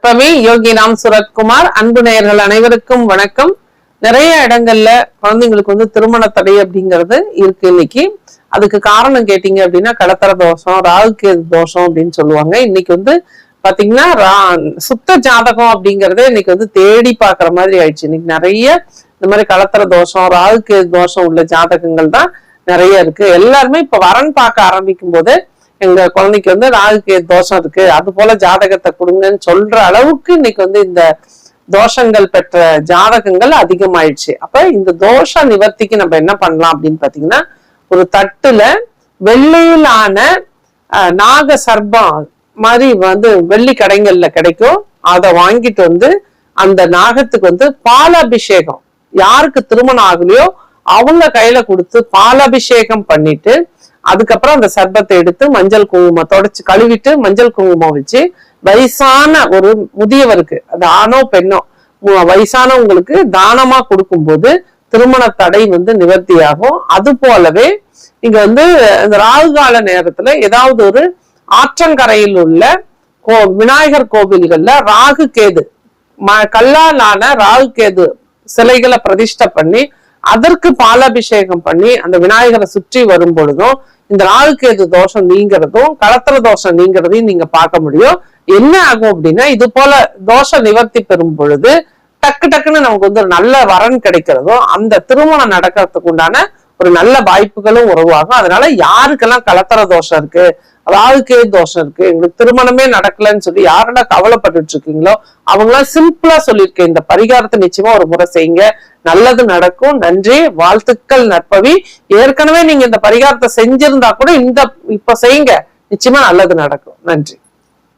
பவி யோகி ராம் சுரத்குமார். அன்பு நேயர்கள் அனைவருக்கும் வணக்கம். நிறைய இடங்கள்ல குழந்தைங்களுக்கு வந்து திருமண தடை அப்படிங்கிறது இருக்கு இன்னைக்கு. அதுக்கு காரணம் கேட்டீங்க அப்படின்னா கடத்தர தோஷம் ராகுக்கு தோஷம் அப்படின்னு சொல்லுவாங்க. இன்னைக்கு வந்து பாத்தீங்கன்னா ரா- சுத்த ஜாதகம் அப்படிங்கறதே இன்னைக்கு வந்து தேடி பாக்குற மாதிரி ஆயிடுச்சு. இன்னைக்கு நிறைய இந்த மாதிரி கலத்தர தோஷம் ராகுக்கு தோஷம் உள்ள ஜாதகங்கள் தான் நிறைய இருக்கு. எல்லாருமே இப்ப வரன் பார்க்க ஆரம்பிக்கும் போது எங்க குழந்தைக்கு வந்து ராகுக்கு தோஷம் இருக்கு. அது போல ஜாதகத்தை கொடுங்கன்னு சொல்ற அளவுக்கு இன்னைக்கு வந்து இந்த தோஷங்கள் பெற்ற ஜாதகங்கள் அதிகமாயிடுச்சு. அப்ப இந்த தோஷ நிவர்த்திக்கு நம்ம என்ன பண்ணலாம் அப்படின்னு பாத்தீங்கன்னா ஒரு தட்டுல வெள்ளையிலான அஹ், நாக சர்பம் மாதிரி வந்து வெள்ளி கடைகள்ல கிடைக்கும். அதை வாங்கிட்டு வந்து அந்த நாகத்துக்கு வந்து பாலாபிஷேகம். யாருக்கு திருமணம் ஆகலையோ அவங்க கையில கொடுத்து பாலாபிஷேகம் பண்ணிட்டு அதுக்கப்புறம் அந்த சர்பத்தை எடுத்து மஞ்சள் குங்குமம் தொடச்சு கழுவிட்டு மஞ்சள் குங்குமம் வச்சு வயசான ஒரு முதியவருக்கு அது ஆணோ பெண்ணோ வயசானவங்களுக்கு தானமா கொடுக்கும்போது திருமண தடை வந்து நிவர்த்தியாகும். அது போலவே இங்க வந்து இந்த ராகு கால நேரத்துல ஏதாவது ஒரு ஆற்றங்கரையில் உள்ள கோ விநாயகர் கோவில்கள்ல ராகு கேது ம- கல்லாலான ராகு கேது சிலைகளை பிரதிஷ்டை பண்ணி அதற்கு பாலாபிஷேகம் பண்ணி அந்த விநாயகரை சுற்றி வரும் பொழுதும் இந்த ராகு தோஷம் நீங்கிறதும் கலத்திர தோஷம் நீங்கிறதையும் நீங்க பார்க்க முடியும். என்ன ஆகும் அப்படின்னா இது போல தோஷ நிவர்த்தி பெறும் பொழுது டக்கு டக்குன்னு நமக்கு வந்து ஒரு நல்ல வரன் கிடைக்கிறதும் அந்த திருமணம் நடக்கிறதுக்கு உண்டான ஒரு நல்ல வாய்ப்புகளும் உருவாகும். அதனால யாருக்கெல்லாம் கலத்தர தோஷம் இருக்கு ராகுக்கே தோஷம் இருக்கு. எங்களுக்கு திருமணமே நடக்கலன்னு சொல்லி யாரெல்லாம் கவலைப்பட்டுட்டு இருக்கீங்களோ அவங்களாம் சிம்பிளா சொல்லியிருக்கேன் இந்த பரிகாரத்தை நிச்சயமா ஒரு முறை செய்யுங்க. நல்லது நடக்கும். நன்றி. வாழ்த்துக்கள் நற்பவி. ஏற்கனவே நீங்க இந்த பரிகாரத்தை செஞ்சிருந்தா கூட இந்த இப்ப செய்யுங்க. நிச்சயமா நல்லது நடக்கும். நன்றி.